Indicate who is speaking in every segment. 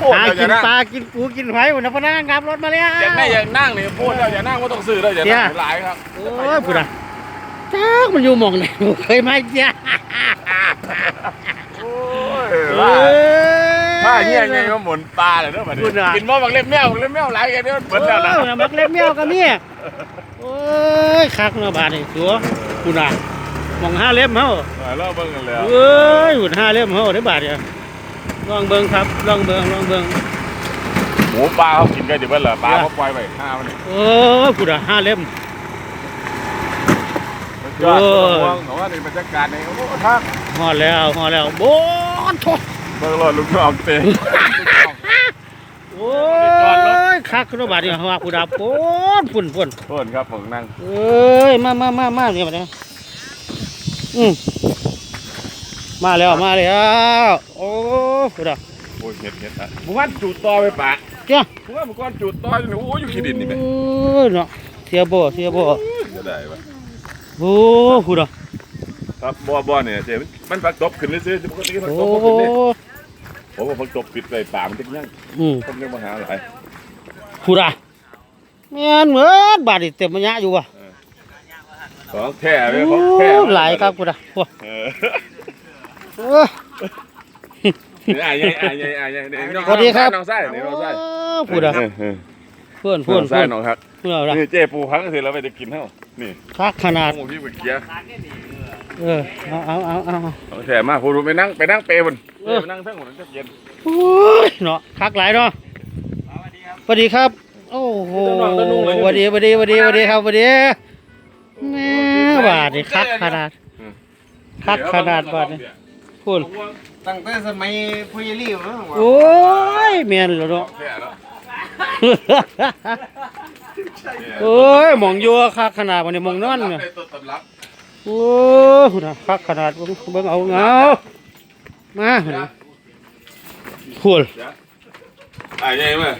Speaker 1: พูด
Speaker 2: หา
Speaker 1: แล้วอ
Speaker 2: กิ
Speaker 1: ย่านนั่ง
Speaker 2: ปลากินปูกินหอยวันนั้นพนักงานขับรถมาแล้ว
Speaker 1: อยากได้อยากนั่งนี่พูดแล้วอย่านั่งว่าต้องซื้อแล้วอย่า
Speaker 2: เดี๋
Speaker 1: นั่
Speaker 2: ยว
Speaker 1: งหลายครับ
Speaker 2: โอ้ยพูดอะจ้ามันอยู่หมองไหนบ่เคยมาเจ้า
Speaker 1: โอ้ย
Speaker 2: เอ้
Speaker 1: ว่าถ้ายเงี้ยไงมาหมุนปลาเลยเด้อบัดนี้
Speaker 2: พูดน่ะ
Speaker 1: กินบ่บักเล็บแมวเล็บแมวหลายกันเด้อเบิดแล้วนะ
Speaker 2: โอ้ยมักเล็บแมวก็มีโอ้ยคักเนาะบาดนี่สัวพูดอะหมองห้าเล็บเฮา
Speaker 1: เออเล่าเบิ่งกันแล้ว
Speaker 2: เอ้ยหุ่นห้าเล่มเฮาได้บาทเดียว ลองเบิ่งครับลองเบิ่งลองเบิ่ง
Speaker 1: หมูปลาเขากินกันอยู่เบิ่นเหรอปลาเขาปล่อยไปห้ามันนี่
Speaker 2: โอ้ยกูดะห้าเล่ม
Speaker 1: ยอด
Speaker 2: โอ้ย
Speaker 1: ห่วงเขาว่าในบรรยากาศในโอ้โหทัก
Speaker 2: ฮอดแล้วฮอดแล้วโบนโถ
Speaker 1: เบิ่งรถลูกน้องเตะ
Speaker 2: โอ้ยคักเนาะบาทเดียวว่ากูดาปนฝุ่นฝุ่น
Speaker 1: โทษครับผมนั่ง
Speaker 2: เอ้ยมามามามาเนี่ยมาเนี่ยอืมมาแล้วมาแล้ว โอ้กูดา
Speaker 1: โอ้ยเห็ดเห็ดอะผมว่าจูดต่อไปปะ
Speaker 2: เจ้า
Speaker 1: ผมว่าเมื่อก่อนจูดต่ออยู่นี่โอ้ยอยู่ขี้ดินนี่แม่
Speaker 2: โอ้ยเนาะเสียโบเสียโบ
Speaker 1: จะได้ปะ
Speaker 2: โอ้กูดา
Speaker 1: ครับบ่บ่เนี่ยเจ๊มันปักตบขึ้นซื้อๆปกติปัก
Speaker 2: โอ้
Speaker 1: ตบบ่ขึ้นเนี่ยผมว่าปักตบปิดเลยป่ามันจะยัง
Speaker 2: อืม
Speaker 1: ผมยังมาหาหลาย
Speaker 2: พูดอะแม่นเหมือนบาดนี่เต็มมันยะอยู่ว่ะ
Speaker 1: ของแท้เลย
Speaker 2: โอ้
Speaker 1: ของแท้
Speaker 2: หลายครับพูดอะ โอ้
Speaker 1: เออ
Speaker 2: โอ้
Speaker 1: นี่อะยังอะยังอะยังนี่น้อง
Speaker 2: สวัสดีครับ
Speaker 1: น้องไส้นี่น้องไส้
Speaker 2: พูดอะ
Speaker 1: เเเพื่
Speaker 2: อน
Speaker 1: น้
Speaker 2: เพื่อ
Speaker 1: อนงไส้
Speaker 2: เพื่อน
Speaker 1: น้องครับ
Speaker 2: เพื่อนอะไร
Speaker 1: นี่เจ๊ปูพังเสร็จแล้วไปจะกินเท่านี่
Speaker 2: คักขนาด
Speaker 1: หมูพี่ไปเกียร์
Speaker 2: เออเอาเอาเอาเอา
Speaker 1: ของแท้มากพูดไปนั่งไปนั่งเปรย์บน
Speaker 2: เออ
Speaker 1: ไปนั่งเทั้งหมดนั่นจะเย็น
Speaker 2: โอ้ยเนาะคักหลายเนาะสวัสดีครับโอ้โหสวัสดีสวัสดีสวัสดีสวัสดีครับสวัสดีแม่บาดนี่คักขนาดคักขนาดบาดนี่ พูด
Speaker 3: ตั้งแต่สมัยพุยรีบแล้ว
Speaker 2: โอ้ยแม่นแล้วเนาะ
Speaker 1: แท้แล้ว
Speaker 2: โอ้ยหมองยัวคักขนาดวันนี้หมองนอนเนี่ย
Speaker 1: ได้ต้นตำรับ
Speaker 2: โอ้โหนะคักขนาดเบิ่งเบิ่งเอาเงามาพุ่นน่ะพูด
Speaker 1: อะยังไงมา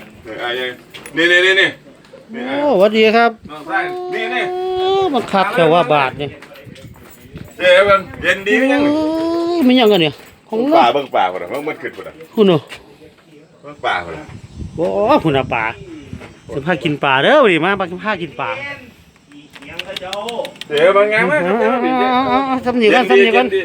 Speaker 1: อะยังนี่นี่นี่นี่นี่
Speaker 2: โอ้
Speaker 1: อะ
Speaker 2: สวัสดีครับ
Speaker 1: น้องไส้นี่นี่
Speaker 2: โอ้มันคักแต่ว่าบาทนี่
Speaker 1: เจ๊เบิ่งเย็นดีไหมยัง
Speaker 2: โอ้ย มันยังกันเนี่ยของ
Speaker 1: เบิ่ง
Speaker 2: น้
Speaker 1: ป่า
Speaker 2: อง
Speaker 1: เบิ่งป่าคนละเบิ่งมันขึ้นคนละ
Speaker 2: คุณเนาะ
Speaker 1: เบิ่งป่าคนละ
Speaker 2: โอ้คุณน่ะป่าจะพากินป่าเด้อวันนี้มาพากินป่า
Speaker 1: เจ๊เบิ่งงามไหม
Speaker 2: เอาเอาเอาเอาเอาสำนีกันสำนีกัน
Speaker 1: เย็ดี